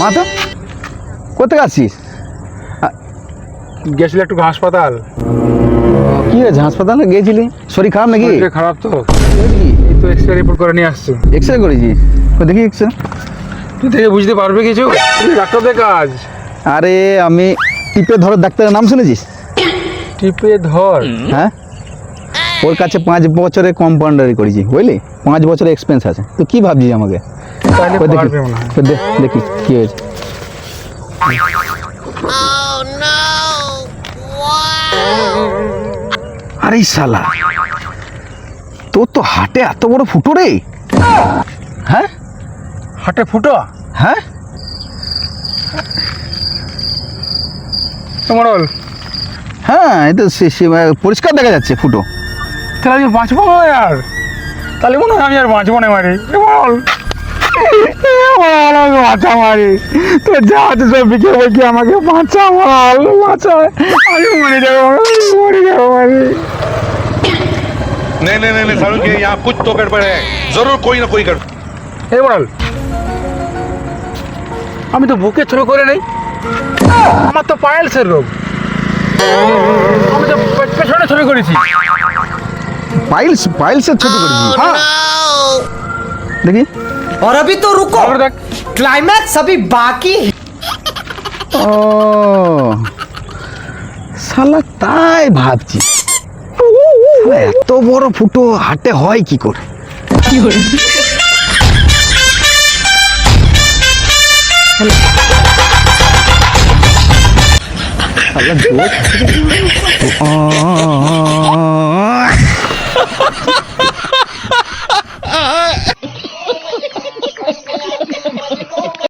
মা তো? কোথায় আছিস গেছিল একটু হাসপাতাল। কি হয়েছে হাসপাতালে গিয়েছিলি? শরীর খারাপ নাকি? খারাপ তো। এই তো। এক্সরে রিপোর্ট করে নিয়ে আসছি। এক্স রে করেছিস? কই দেখি এক্স তুই দেখে বুঝতে পারবে কিছু? ডাক্তারদের কাজ। আরে আমি টিপে ধরো ডাক্তারের নাম শুনেছিস? টিপে ধর। হ্যাঁ? ওর কাছে পাঁচ বছরে কম্পাউন্ডারি করেছি বুঝলি? পাঁচ বছরের এক্সপেন্স আছে। তো কি ভাবছিস আমাকে? দেখি। কি হয়েছে। আরে শালা। তোর তো হাটে এত বড় ফুটো রে। হ্যাঁ? হাটে ফুটো? হ্যাঁ? মরল হ্যাঁ সে- পরিষ্কার দেখা যাচ্ছে ফুটো। তাহলে আমি বাঁচবো না আর তাহলে মনে হয় আমি আর বাঁচবো না মারি বল আমাকে বাঁচা মারি তোর যা আছে সব বিকে বিকে আমাকে বাঁচা মাল বাঁচা আমি মরে যাবো আমি মরে যাবো মারি नहीं नहीं नहीं, नहीं सारुण के यहाँ कुछ तो गड़बड़ है जरूर कोई ना कोई गड़बड़ এই বল আমি তো বুকে ছড়ো করে নেই আমার তো পায়েলসের রোগ আমি তো পে- পেছনে ছবি করেছি পাইলস পাইলসের ছোট করেছি হ্যাঁ দেখি और अभी तो रुको তারপরে দেখ क्लाइमैक्स अभी बाकी है ও শালা তাই ভাবছি শালা এত বড় ফুটো হাটে হয় কি করে শালা জোর। আহ,